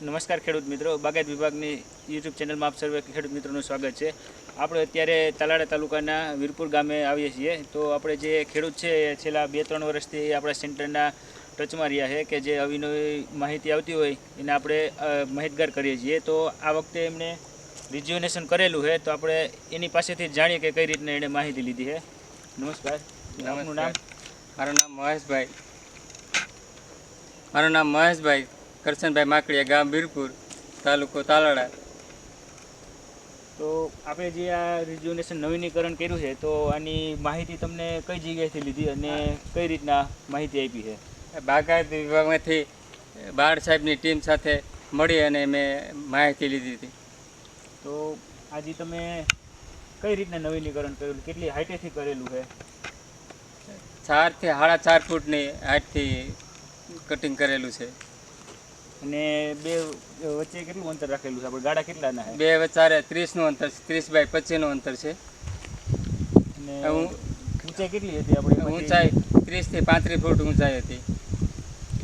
નમસ્કાર ખેડૂત મિત્રો. બાગાયત વિભાગની યુટ્યુબ ચેનલમાં આપ સર્વે ખેડૂત મિત્રોનું સ્વાગત છે. આપણે અત્યારે તલાડા તાલુકાના વીરપુર ગામે આવીએ છીએ. તો આપણે જે ખેડૂત છે છેલ્લા બે ત્રણ વર્ષથી આપણા સેન્ટરના ટચમાં રહ્યા છે કે જે અવિનવી માહિતી આવતી હોય એને આપણે માહિતગાર કરીએ છીએ. તો આ વખતે એમણે રિજ્યુનેશન કરેલું છે. તો આપણે એની પાસેથી જાણીએ કે કઈ રીતના એણે માહિતી લીધી છે. નમસ્કાર. આપનું નામ? મારું નામ મહેશભાઈ. મારું નામ મહેશભાઈ. કરશનભાઈ માકડીયા ગામ વીરપુર તાલુકો તાલાળા. તો આપણે જે આ રિજ્યુનેશન નવીનીકરણ કર્યું છે તો આની માહિતી તમને કઈ જગ્યાએથી લીધી અને કઈ રીતના માહિતી આપી છે? બાગાયત વિભાગમાંથી બાળ સાહેબની ટીમ સાથે મળી અને મેં માહિતી લીધી હતી. તો આજે તમે કઈ રીતના નવીનીકરણ કર્યું? કેટલી હાઇટેથી કરેલું છે? ચારથી સાડા ચાર ફૂટની હાઇટથી કટિંગ કરેલું છે. અને બે વચ્ચે કેટલું અંતર રાખેલું છે? આપણે ગાડા કેટલાના છે? બે વચારે ત્રીસનું અંતર છે ત્રીસ બાય પચીસનું અંતર છે. અને હું- ઊંચાઈ કેટલી હતી આપણે? ઊંચાઈ ત્રીસથી પાંત્રીસ ફૂટ ઊંચાઈ હતી.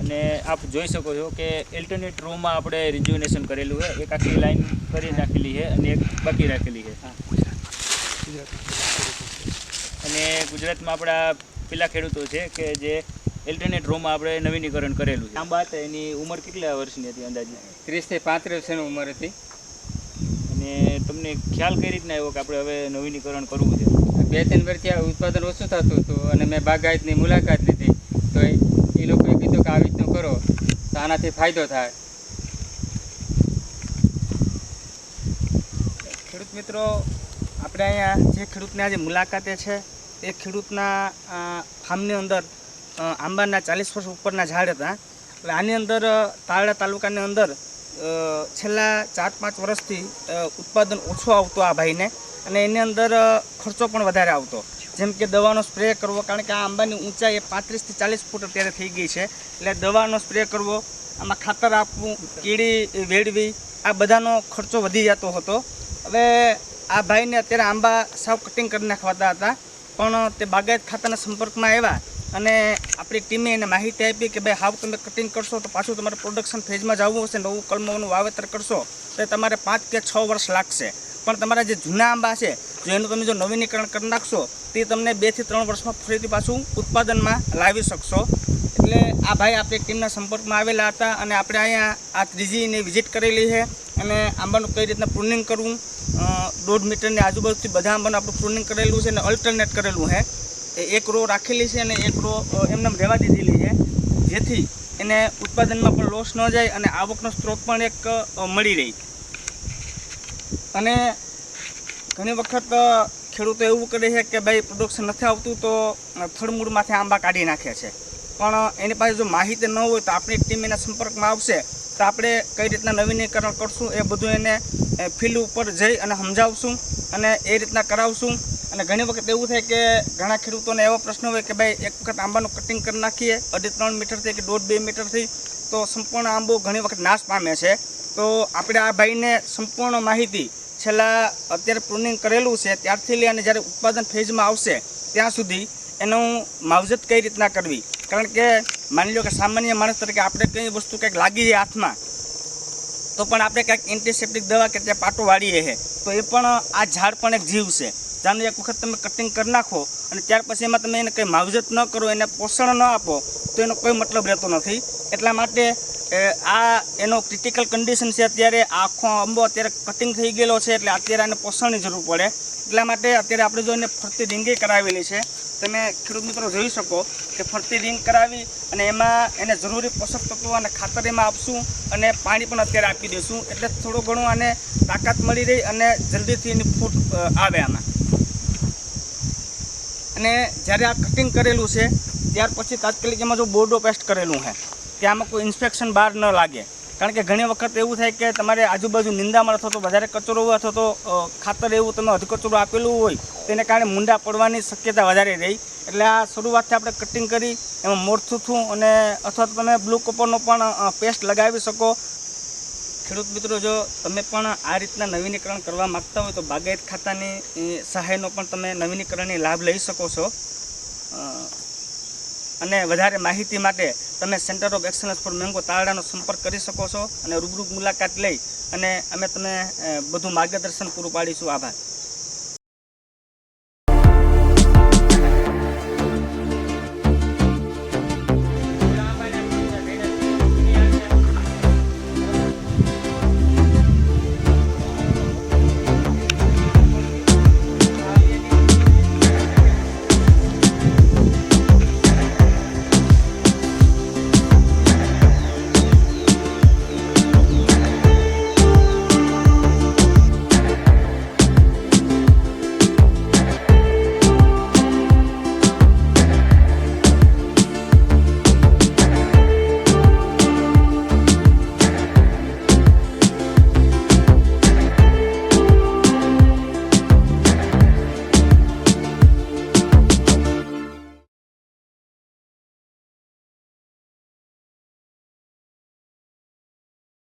અને આપ જોઈ શકો છો કે એલ્ટરનેટ રૂમમાં આપણે રિજ્યુનેશન કરેલું છે. એક આખી લાઈન કરી નાખેલી છે અને એક બાકી રાખેલી છે. અને ગુજરાતમાં આપણા પેલા ખેડૂતો છે કે જે એલ્ટરનેટ રૂમમાં આપણે નવીનીકરણ કરેલું છે. આંબા હતા એની ઉંમર કેટલા વર્ષની હતી અંદાજે? ત્રીસથી પાંત્રીસ વર્ષની ઉંમર હતી. અને તમને ખ્યાલ કઈ રીતના આવ્યો કે આપણે હવે નવીનીકરણ કરવું છે? બે ત્રણ વર્ષથી આ ઉત્પાદન ઓછું થતું હતું અને મેં બાગાયતની મુલાકાત લીધી. તો એ એ લોકોએ કીધું કે આવી રીતનું કરો. તો આનાથી ફાયદો થાય. ખેડૂત મિત્રો આપણે અહીંયા જે ખેડૂતની આજે મુલાકાતે છે એ ખેડૂતના ફાર્મની અંદર આંબાના ચાલીસ વર્ષ ઉપરના ઝાડ હતા. એટલે આની અંદર તાળા તાલુકાની અંદર છેલ્લા ચાર પાંચ વર્ષથી ઉત્પાદન ઓછું આવતું આ ભાઈને અને એની અંદર ખર્ચો પણ વધારે આવતો. જેમ કે દવાનો સ્પ્રે કરવો, કારણ કે આ આંબાની ઊંચાઈ એ પાંત્રીસથી ચાલીસ ફૂટ અત્યારે થઈ ગઈ છે. એટલે દવાનો સ્પ્રે કરવો, આમાં ખાતર આપવું, કીડી વેડવી, આ બધાનો ખર્ચો વધી જતો હતો. હવે આ ભાઈને અત્યારે આંબા સાવ કટિંગ કરી નાખવાતા હતા. પણ તે બાગાયત ખાતાના સંપર્કમાં આવ્યા અને આપણી ટીમે એને માહિતી આપી કે ભાઈ, હાવ તમે કટિંગ કરશો તો પાછું તમારે પ્રોડક્શન ફેઝમાં જવું હશે, નવું કલમોનું વાવેતર કરશો, તો તમારે પાંચ કે છ વર્ષ લાગશે. પણ તમારા જે જૂના આંબા છે, જો એનું તમે જો નવીનીકરણ કરી નાખશો, તે તમને બેથી ત્રણ વર્ષમાં ફરીથી પાછું ઉત્પાદનમાં લાવી શકશો. એટલે આ ભાઈ આપણી ટીમના સંપર્કમાં આવેલા હતા અને આપણે અહીંયા આ ત્રીજીની વિઝિટ કરેલી છે. અને આંબાનું કઈ રીતના પ્રુનિંગ કરવું દોઢ મીટરની આજુબાજુથી બધા આંબાનું આપણું પ્રુનિંગ કરેલું છે અને અલ્ટરનેટ કરેલું છે. એક રો રાખેલી છે અને એક રો એમને રહેવા દીધેલી છે. જેથી એને ઉત્પાદનમાં પણ લોસ ન જાય અને આવકનો સ્ત્રોત પણ એક મળી રહી. અને ઘણી વખત ખેડૂતો એવું કરે છે કે ભાઈ પ્રોડક્શન નથી આવતું તો અ, થડમૂળમાંથી આંબા કાઢી નાખે છે. પણ એની પાસે જો માહિતી ન હોય તો આપણી ટીમ એના સંપર્કમાં આવશે તો આપણે કઈ રીતના નવીનીકરણ કરશું એ બધું એને ફિલ્ડ ઉપર જઈ અને સમજાવશું અને એ રીતના કરાવશું. અને ઘણી વખત એવું થાય કે ઘણા ખેડૂતોને એવો પ્રશ્ન હોય કે ભાઈ, એક વખત આંબાનું કટિંગ કરી નાખીએ, અઢી ત્રણ મીટરથી કે દોઢ બે મીટરથી તો સંપૂર્ણ આંબો ઘણી વખત નાશ પામે છે. તો આપણે આ ભાઈને સંપૂર્ણ માહિતી છેલ્લા અત્યારે પ્રુનિંગ કરેલું છે, ત્યારથી લઈ અને જ્યારે ઉત્પાદન ફેઝમાં આવશે, ત્યાં સુધી એનું માવજત કઈ રીતના કરવી? કારણ કે માની લો કે સામાન્ય માણસ તરીકે આપણે કઈ વસ્તુ કંઈક લાગી જાય હાથમાં, તો પણ આપણે કંઈક એન્ટિસેપ્ટિક દવા કે ત્યાં પાટો વાળીએ છે, તો એ પણ આ ઝાડ પણ એક જીવ છે. જાણે એક વખત તમે કટિંગ કરી નાખો અને ત્યાર પછી એમાં તમે એને કંઈ માવજત ન કરો, એને પોષણ ન આપો, તો એનો કોઈ મતલબ રહેતો નથી. એટલા માટે આ એનો ક્રિટિકલ કન્ડિશન છે અત્યારે આખો આંબો અત્યારે કટિંગ થઈ ગયેલો છે, એટલે અત્યારે આને પોષણની જરૂર પડે. એટલા માટે અત્યારે આપણે જો એને ફરતી રિંગે કરાવેલી છે, તમે ખેડૂત મિત્રો જોઈ શકો કે ફરતી રિંગ કરાવી અને એમાં એને જરૂરી પોષક તત્વો અને ખાતર એમાં આપશું અને પાણી પણ અત્યારે આપી દઈશું એટલે થોડું ઘણું આને તાકાત મળી રહી અને જલ્દીથી એની ફૂટ આવે આમાં. અને જ્યારે આ કટિંગ કરેલું છે, ત્યાર પછી તાત્કાલિક એમાં જો બોર્ડો પેસ્ટ કરેલું છે આમાં કોઈ ઇન્સ્પેક્શન બહાર ન લાગે. કારણ કે ઘણી વખત એવું થાય કે તમારે આજુબાજુ નિંદામણ અથવા તો વધારે કચરો અથવા તો ખાતર એવું તમે અધકચરો આપેલું હોય, તેને કારણે મુંડા પડવાની શક્યતા વધારે રહી. એટલે આ શરૂઆતથી આપણે કટિંગ કરી, એમાં મોરથુથું અને અથવા તો તમે બ્લુ કોપરનો પણ પેસ્ટ લગાવી શકો. ખેડૂત મિત્રો, જો તમે પણ આ રીતના નવીનીકરણ કરવા માગતા હોય તો બાગાયત ખાતાની સહાયનો પણ તમે નવીનીકરણની લાભ લઈ શકો છો. અને વધારે માહિતી માટે તમે centre of excellence for mango તારડાનો સંપર્ક કરી શકો છો અને રૂબરૂ મુલાકાત લઈ અને અમે તમને બધું માર્ગદર્શન પૂરું પાડીશું. આભાર.